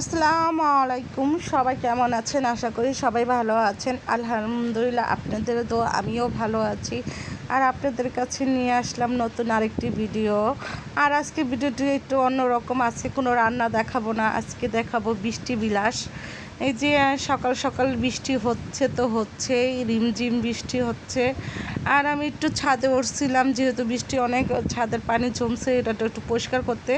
আসসালামু আলাইকুম সবাই কেমন আছেন? আশা করি সবাই ভালো আছেন। আলহামদুলিল্লাহ, আপনাদের তো আমিও ভালো আছি। আর আপনাদের কাছে নিয়ে আসলাম নতুন আরেকটি ভিডিও। আর আজকে ভিডিওটি একটু অন্যরকম আছে কোনো রান্না দেখাবো না, আজকে দেখাবো বৃষ্টি বিলাস। এই যে সকাল সকাল বৃষ্টি হচ্ছে তো হচ্ছেই, রিমঝিম বৃষ্টি হচ্ছে। আর আমি একটু ছাদে উঠছিলাম যেহেতু বৃষ্টি অনেক, ছাদের পানি জমছে, এটা একটু পরিষ্কার করতে।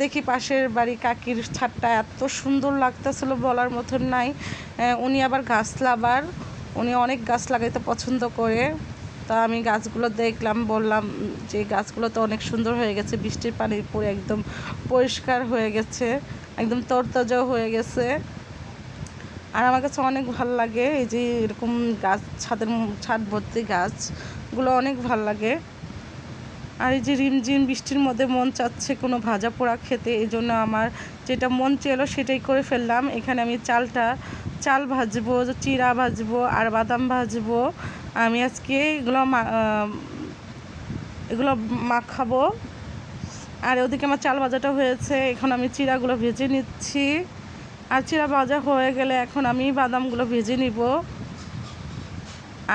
দেখি পাশের বাড়ি কাকির ছাদটা এত সুন্দর লাগতেছিল বলার মতন নাই। উনি আবার গাছ লাবার উনি অনেক গাছ লাগাইতে পছন্দ করে। তা আমি গাছগুলো দেখলাম, বললাম যে, গাছগুলো তো অনেক সুন্দর হয়ে গেছে, বৃষ্টির পানি পরে একদম পরিষ্কার হয়ে গেছে, একদম তরতাজাও হয়ে গেছে। আর আমার কাছে অনেক ভালো লাগে, এই যে এরকম গাছ, ছাদের ছাদ ভর্তি গাছগুলো অনেক ভালো লাগে। আর এই যে রিমঝিম বৃষ্টির মধ্যে মন চাচ্ছে কোনো ভাজা পোড়া খেতে, এই জন্য আমার যেটা মন চেলো সেটাই করে ফেললাম। এখানে আমি চালটা, চাল ভাজবো চিরা ভাজবো, আর বাদাম ভাজবো। আমি আজকে এগুলো এগুলো মাখাবো। আর ওদিকে আমার চাল ভাজাটা হয়েছে, এখন আমি চিরাগুলো ভেজে নিচ্ছি। আর চিরা ভাজা হয়ে গেলে এখন আমি বাদামগুলো ভেজে নিব।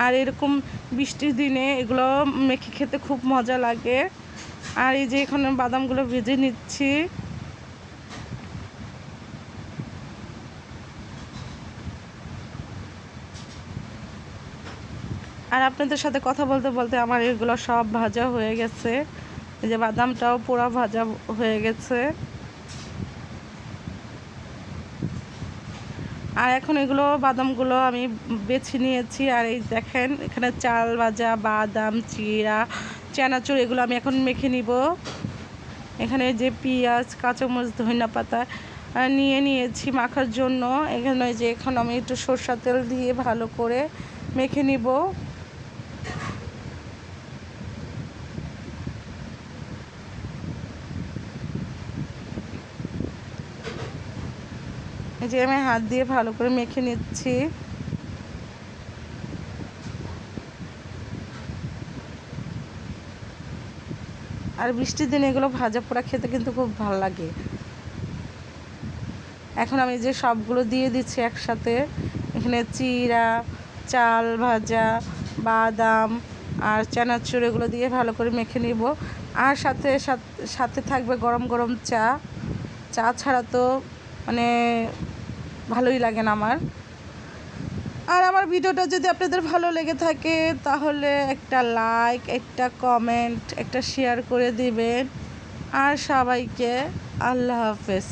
আর এরকম বৃষ্টির দিনে এগুলো মেখে খেতে খুব মজা লাগে। আর এই যে এখানে বাদামগুলো ভেজে নিচ্ছি। আর আপনাদের সাথে কথা বলতে বলতে আমার এগুলো সব ভাজা হয়ে গেছে। এই যে বাদামটাও পুরো ভাজা হয়ে গেছে। আর এখন এগুলো বাদামগুলো আমি বেছে নিয়েছি। আর এই দেখেন, এখানে চাল ভাজা, বাদাম চিরা চানাচুর এগুলো আমি এখন মেখে নিব। এখানে যে পেঁয়াজ, কাঁচামরিচ, ধনিয়া পাতা নিয়ে নিয়েছি মাখার জন্য। এখানে যে এখন আমি একটু সরষা তেল দিয়ে ভালো করে মেখে নিব। যে আমি হাত দিয়ে ভালো করে মেখে নিচ্ছি। আর বৃষ্টির দিনে এগুলো ভাজা পোড়া খেতে কিন্তু খুব ভালো লাগে। এখন আমি যে সবগুলো দিয়ে দিচ্ছি একসাথে, এখানে চিরা, চাল ভাজা, বাদাম আর চানাচুর এগুলো দিয়ে ভালো করে মেখে নিব। আর সাথে, সাথ- থাকবে গরম গরম চা। চা ছাড়া তো মানে ভালোই লাগে না আমার। আর আমার ভিডিওটা যদি আপনাদের ভালো লেগে থাকে, তাহলে একটা লাইক একটা কমেন্ট একটা শেয়ার করে দিবেন। আর সবাইকে আল্লাহ হাফেজ।